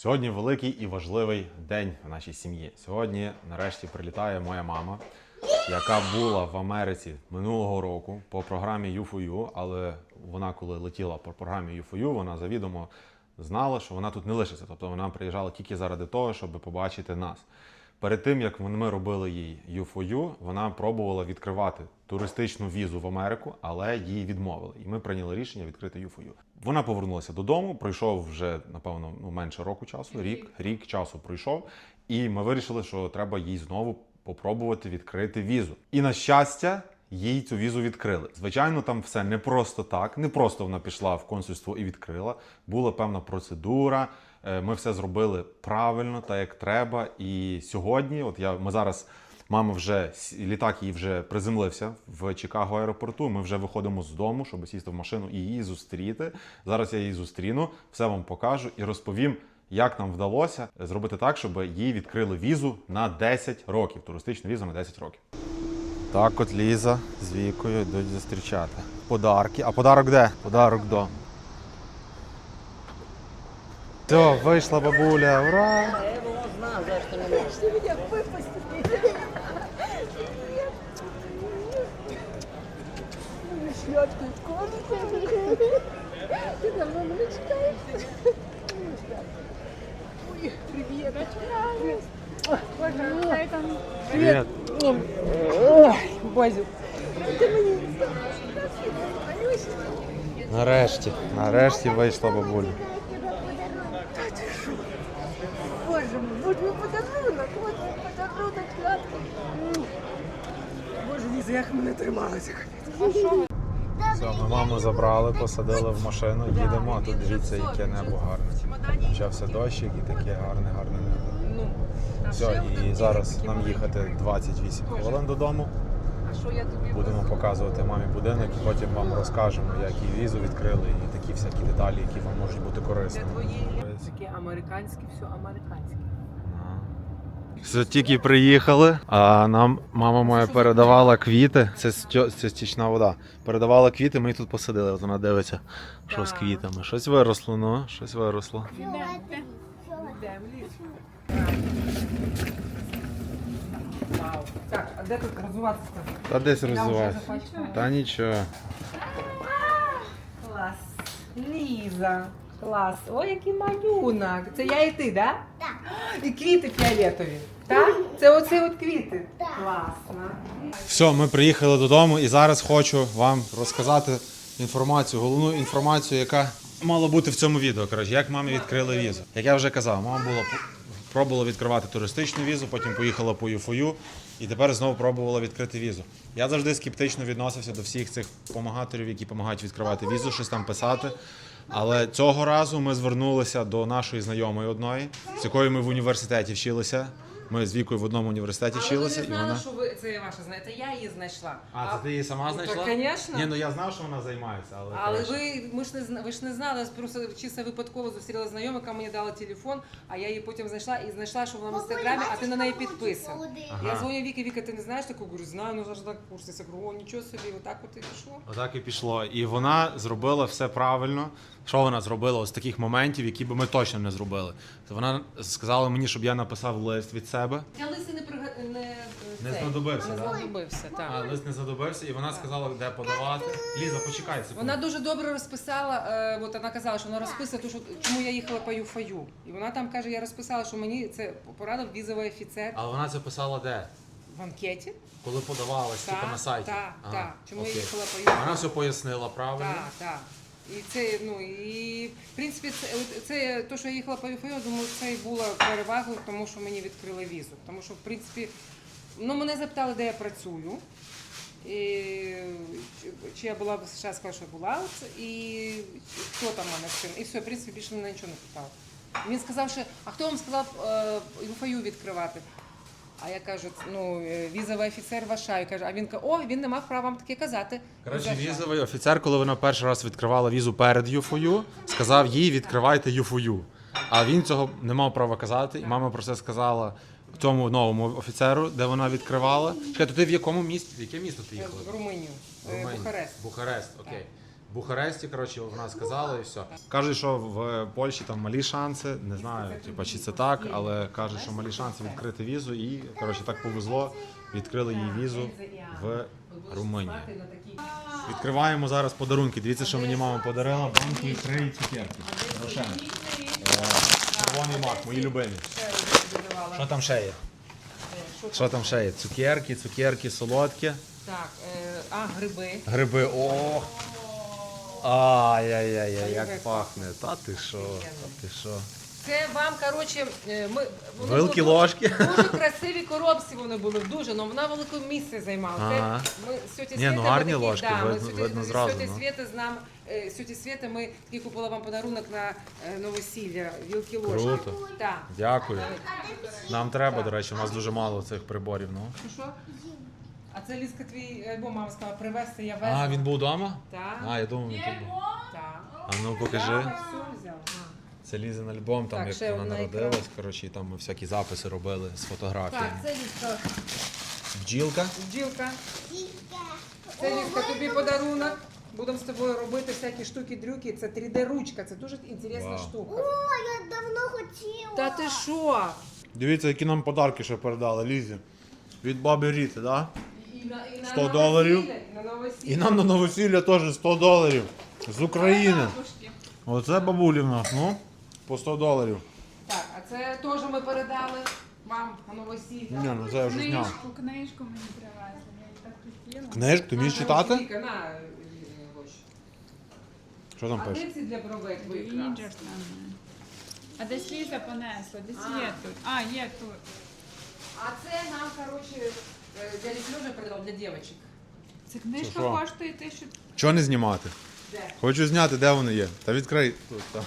Сьогодні великий і важливий день в нашій сім'ї. Сьогодні, нарешті, прилітає моя мама, яка була в Америці минулого року по програмі U4U, але вона, коли летіла по програмі U4U, вона завідомо знала, що вона тут не лишиться. Тобто вона приїжджала тільки заради того, щоб побачити нас. Перед тим як ми робили їй U4U, вона пробувала відкривати туристичну візу в Америку, але їй відмовили. І ми прийняли рішення відкрити U4U. Вона повернулася додому. Пройшов вже напевно ну менше року часу. Рік, рік часу пройшов, і ми вирішили, що треба їй знову попробувати відкрити візу. І на щастя. Їй цю візу відкрили. Звичайно, там все не просто так, не просто вона пішла в консульство і відкрила. Була певна процедура. е, Ми все зробили правильно, так як треба. І сьогодні, от я ми зараз. Мама вже літак її вже приземлився в Чикаго аеропорту. Ми вже виходимо з дому, щоб сісти в машину і її зустріти. Зараз я її зустріну, все вам покажу і розповім, як нам вдалося зробити так, щоб їй відкрили візу на 10 років. Туристичну візу на 10 років. Так, от Ліза з Вікою йдуть зустрічати. Подарки. А подарок де? Подарок до. Все, вийшла бабуля, ура! меня выпустили. Шлётку из комнаты. Ты давно меня читаешь? Ой, привет. Привіт. Ой, Базю. Нарешті, нарешті вийшла бабуля. Боже мой, вот мой подарунок, вот мой подарунок, Шлётка. Боже, Ліза, як мене трималася. Все, ми маму забрали, посадили в машину, їдемо, а тут дивіться, яке небо гарне. Почався дощик і таке гарне, гарне небо. Ну, Все, і зараз нам їхати 28 хвилин додому. Будемо показувати мамі будинок і потім вам розкажемо, як і візу відкрили, і такі всякі деталі, які вам можуть бути корисними. Таке американське, все американське. Все тільки приїхали, а нам мама моя передавала квіти. Це, стьо- це стічна вода. Передавала квіти, ми їх тут посадили. От вона дивиться, що з квітами. Щось виросло, ну, щось виросло. Так, а де тут розвиватися? Та десь Я вже розвивається. запачкала. Та нічого. Клас. Ліза. Клас. Ой, який малюнок. Це я і ти, да? І квіти фіолетові. Так? Це оці от квіти. Класно. Все, ми приїхали додому і зараз хочу вам розказати інформацію, головну інформацію, яка мала бути в цьому відео. Коротше, як мамі відкрили візу. Як я вже казав, мама була пробувала відкривати туристичну візу, потім поїхала по ЮФОЮ і тепер знову пробувала відкрити візу. Я завжди скептично відносився до всіх цих помагаторів, які допомагають відкривати візу, щось там писати. Але цього разу ми звернулися до нашої знайомої одної, з якою ми в університеті вчилися. Ми з вікою в одному університеті вчилися, і вона. що ви це ваша знаєте. Я її знайшла. А, це ти її сама знайшла? так, звісно. Ні, ну я знав, що вона займається, але. Але коротше. ви, ми ж не зна- ви ж не знали, просто чисто випадково зустріла знайома, яка мені дала телефон, а я її потім знайшла і знайшла, що вона в інстаграмі, а ти на неї підписаний. Ага. Я дзвоню Віки, Віка, ти не знаєш таку? Говорю, знаю, ну завжди так курси. Я говорю, о, нічого собі, отак от і пішло. Отак і пішло. І вона зробила все правильно. Що вона зробила з таких моментів, які би ми точно не зробили? То вона сказала мені, щоб я написав лист від себе. Я лиси не прига... не, Не цей, знадобився, Не да? знадобився, так. А лист не задобився, і вона сказала, де подавати. Ліза, почекай секунду. Вона дуже добре розписала. Е, от вона казала, що вона розписує, тому що чому я їхала по ЮФАЮ. І вона там каже, я розписала, що мені це порадив візовий офіцер Але вона це писала де? в анкеті. Коли подавалась, типу на сайті. Так, так. Чому я їхала по ЮФАЮ. Вона все пояснила правильно. Так, так. І це, ну і в принципі, це, це то, що я їхала по ЮФО, думаю, це і було перевагою, тому що мені відкрили візу. Тому що, в принципі, ну мене запитали, де я працюю. І, чи, я була в США, сказала, що була, і хто там мене з. І все, в принципі, більше мене нічого не питав. Він сказав, що а хто вам сказав е, ЮФОЮ відкривати? А я кажу, ну е, візовий офіцер Вашаю. Каже, а він каже, о, він не мав права вам таке казати. Коротше, візовий офіцер, коли вона перший раз відкривала візу перед ЮФОЮ, сказав їй відкривайте ЮФОЮ. А він цього не мав права казати, і мама про це сказала цьому новому офіцеру, де вона відкривала. Чекай, то ти в якому місті? В яке місто ти їхала? В Румунію, е, Бухарест. Бухарест, окей. Бухаресті, коротше, вона сказала і все. Кажуть, що в Польщі там малі шанси. Не знаю, типа, чи це так, але кажуть, що малі шанси відкрити візу. І коротше так повезло. Відкрили їй візу в Румунії. Відкриваємо зараз подарунки. Дивіться, що мені мама подарила. Банку і три цукерки. Рошен. Е, Червоний мак, мої любимі. Що там ще є? Що там ще є? Цукерки, цукерки, солодкі. Так, е, а гриби. Гриби. Ох! Ай-яй-яй, як пахне. Та ти що? Та ти що? Це вам, коротше, е, ми вони Вилки, були ложки. Дуже красиві коробці вони були, дуже, але вона велике місце займала. Ага. Це ми з тьоті Ні, Світи ну, ми гарні такі- ложки, да, ми видно- з тьоті- видно з зразу, тьоті ну. Світи з нам, е, з тьоті Світи ми такі купила вам подарунок на е, новосілля, вілки ложки. Круто. Так. Дякую. Нам треба, до речі, у нас дуже мало цих приборів. Ну. Ну що? А це Лізка твій альбом, мама сказала, привезти, я везла. А, він був вдома? Так. А, я думав, він тут був. Так. А ну покажи. Все взяв. Це Лізин альбом, там Так, як ще вона одна народилась, ікра. коротше, і там ми всякі записи робили з Так, це Лізка. Бджілка. Бджілка. Це Лізка, тобі подарунок. Будемо з тобою робити всякі штуки-дрюки. Це 3D-ручка, це дуже інтересна Вау. штука. О, я давно хотіла. Та ти що? Дивіться, які нам подарки ще передали, Лізі. Від баби Ріти, так? Да? І на, і на 100 доларів. і на новосілля. І нам на новосілля теж 100 доларів. З України. Оце бабулі в нас, ну, по 100 доларів. Так, а це теж ми передали вам на новосілля. Ні, ну це я вже зняв. Книжку, книжку мені привезли, я її так хотіла. Книжку, ти вмієш читати? Віка, на, е. Що там А пише? де ці для бровей твої краски? Бриджертон. А десь Ліза понесла, десь А. є тут. А, є тут. А це нам, коротше, дядя Льожа передав для дівчаток. Ця книжка що? коштує тисячу. Чого не знімати? Де? Хочу зняти, де вони є. Та відкрий. Тут, та.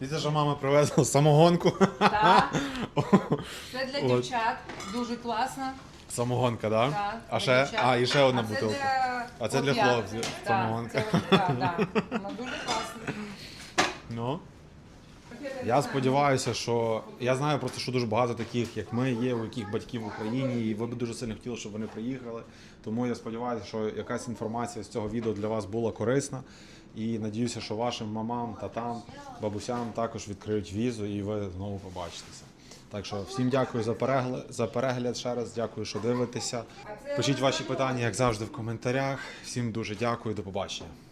Дивіться, що мама привезла самогонку. Так. Це для От. дівчат. Дуже класно. Самогонка, так? Да? Так, А для ще, дівчат. а, і ще одна А це бутилка. для А це для хлопців. Так, Самогонка. це- Так, так. Вона дуже класна. Ну. Я сподіваюся, що я знаю просто, що дуже багато таких, як ми, є, у яких батьків в Україні, і ви б дуже сильно хотіли, щоб вони приїхали. Тому я сподіваюся, що якась інформація з цього відео для вас була корисна. І надіюся, що вашим мамам, татам, бабусям також відкриють візу і ви знову побачитеся. Так що всім дякую за перегляд, за перегляд ще раз. Дякую, що дивитеся. Пишіть ваші питання, як завжди, в коментарях. Всім дуже дякую, до побачення.